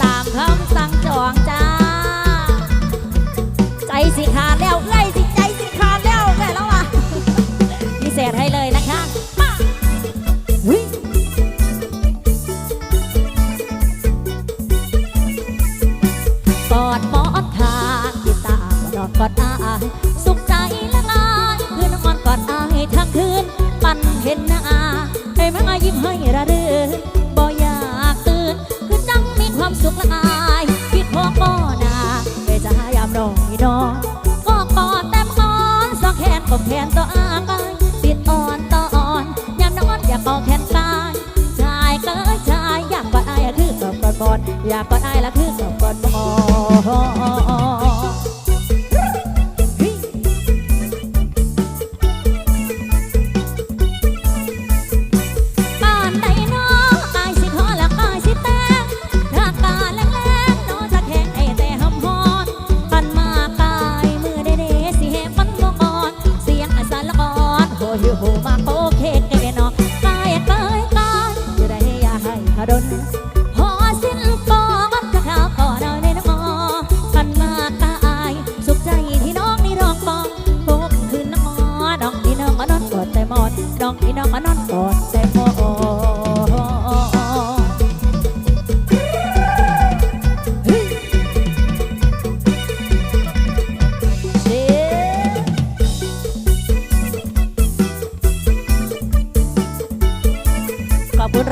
ตามคำสั่งจองใจ อยากกอดอายละคือสอบกอดบ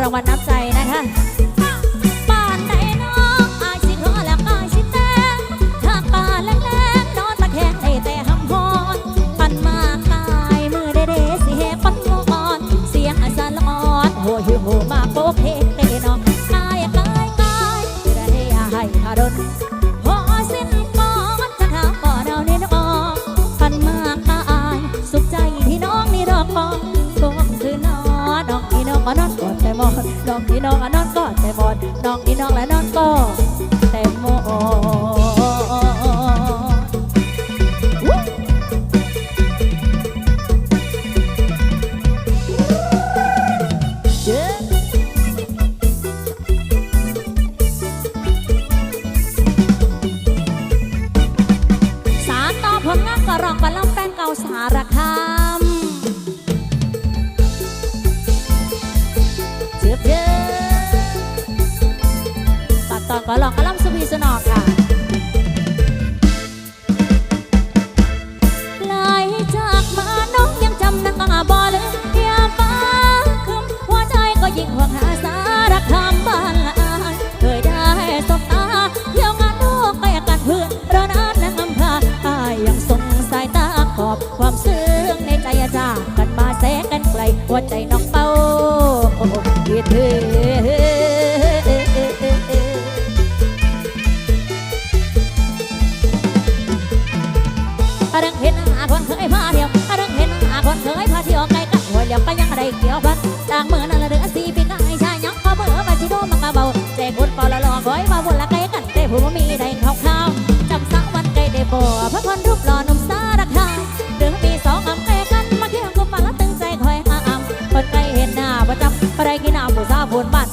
รางวัลน้ำ ให้น้องอนอนกอดแต่บอดน้อง ก็ลองกระล่ำสวีสนอค่ะไหลจากมาน้องยังจำนักอาบอเลยยฟ้าคำหัวใจก็ยิ่งห่วงหาสารคำบ้านละอายเคยได้สบตาเที่ยวงานนอกไปกันพื่นเรานั้นนั่งอำพาอายยังสงสายตาขอบความซึ้งในใจจ้ากันมาแสกันไกลหัวใจน้องางเมื่อนั่นละเดือสีปีกายชายยังพอเบอร์มาชิโดมังกะเบาใจคนเป่าละลอคอยมาวนละไกลกันแต่ผู้มีได้ข้าเข้าวจำสากวันไกลได้บ่พระคนรูปหล่อหนุ่มสาดักทาเดือนปีสองอ่ำไกลกันมาเที่ยงกุมภาละตึงใจคอยห้ามคนไกลเห็นหน้าประจำไปได้กินน้ำผู้สาวผู้บ้าน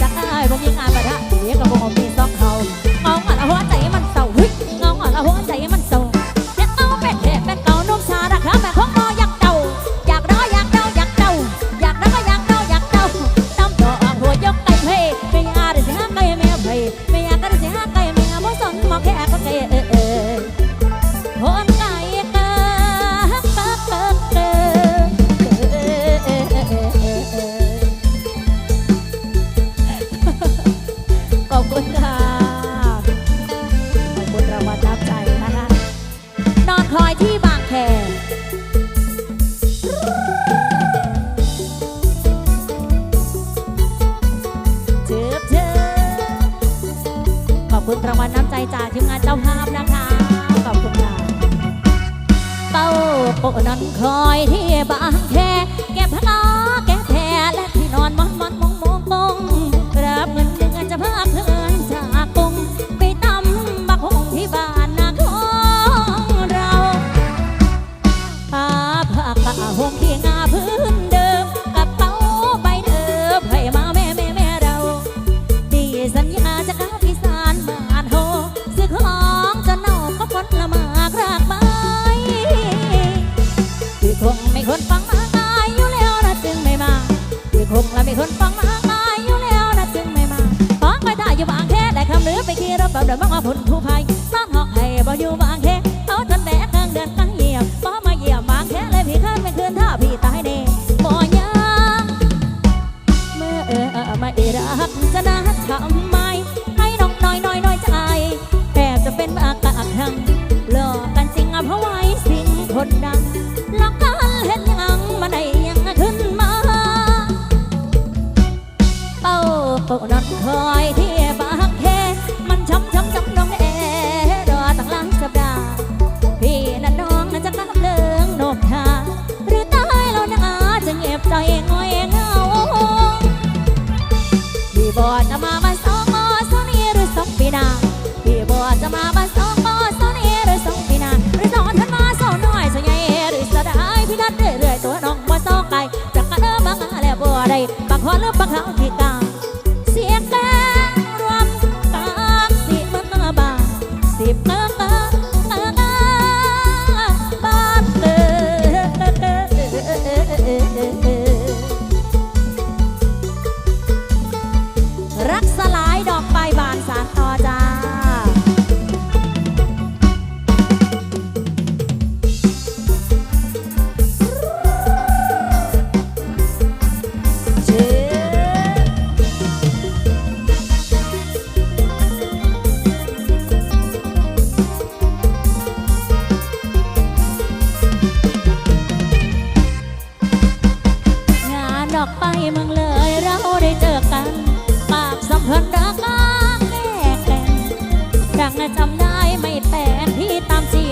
จะได้ายบ่มีงานปะทะ อู่บางแคเขาทันแต่กลางเดินกลางเหี่ยวพอมาเหี่ยวบางแคเลยพี่ขึ้นไม่คืนถ้าพี่ตายเน่บ่ยังเมื่อเออไม่รักจะน่าทำไมให้น้องน้อยน้อยน้อยใจแอบจะเป็นอากาศหังหลอกกันจริงอะเพราะไว้สิ่งคนดังือปลาขาที่กาเสียแกงรวมกัมสิบตาบาสิบตาตาตาตาบาเตอ ได้เจอกัน ปากสัมพันธ์รักแก่แก่นดังนะจำได้ไม่แปลนที่ตามจี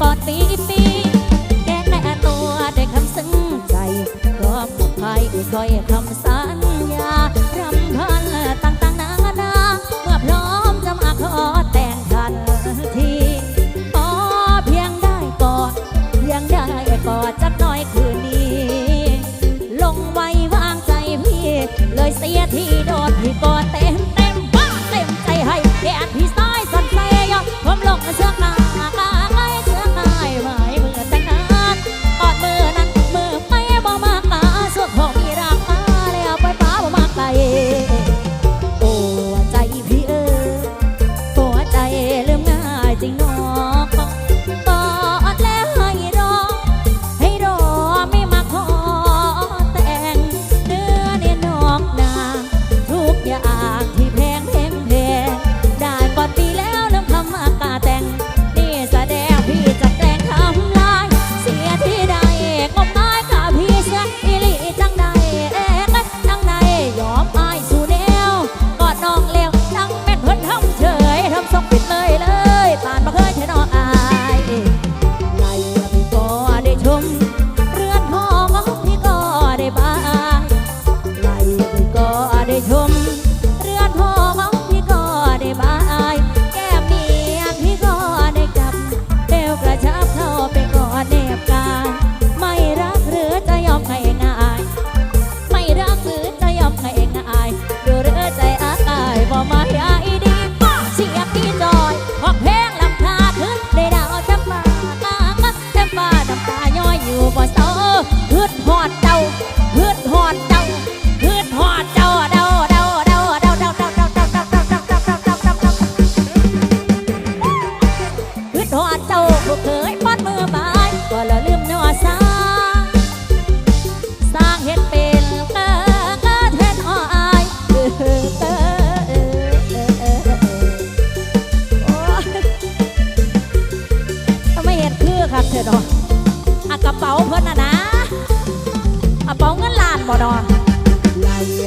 กอดปีปีแกแต่ตัวได้คำซึ้งใจพร้อมผู้ภัยคอยคำสาร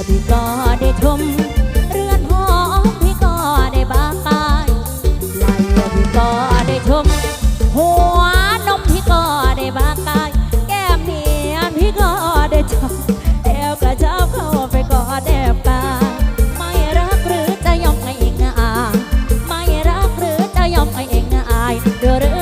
อพี่ก็ได้ชม เรือนหอมพี่ก็ได้บางกายไหลพี่ก็ได้ชม หัวนมพี่ก็ได้บางกาย แก้มเนียนพี่ก็ได้ชมแอบกระเช้าเข้าไปกอดแอบกาย ไม่รักหรือจะยอมให้เองอายไม่รักหรือจะยอมให้เองอายเดือ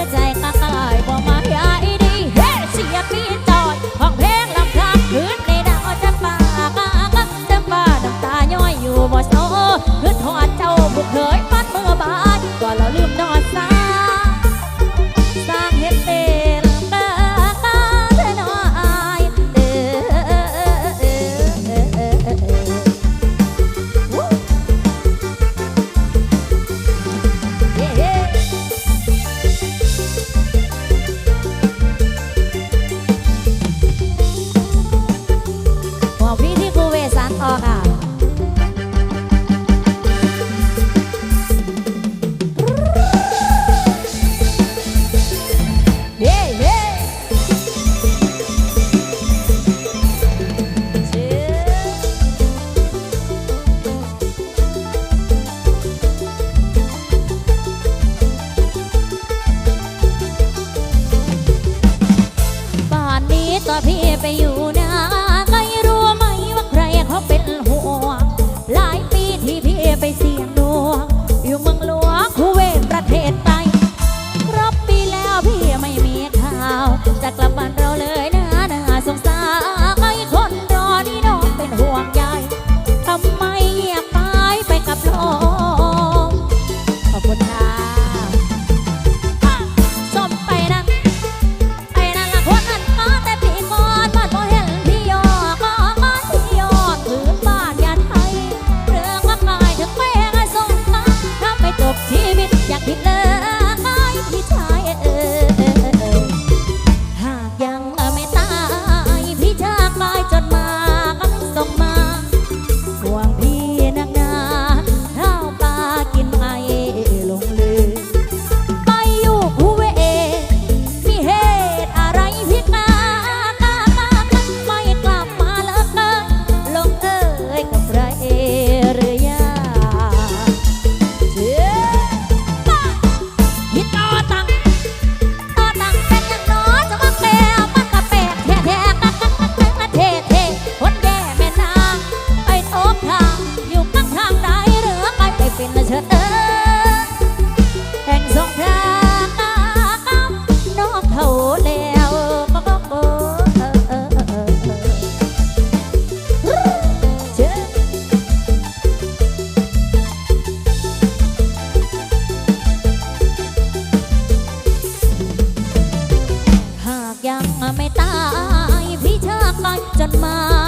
ไม่ตายพี่ชากไยจนมา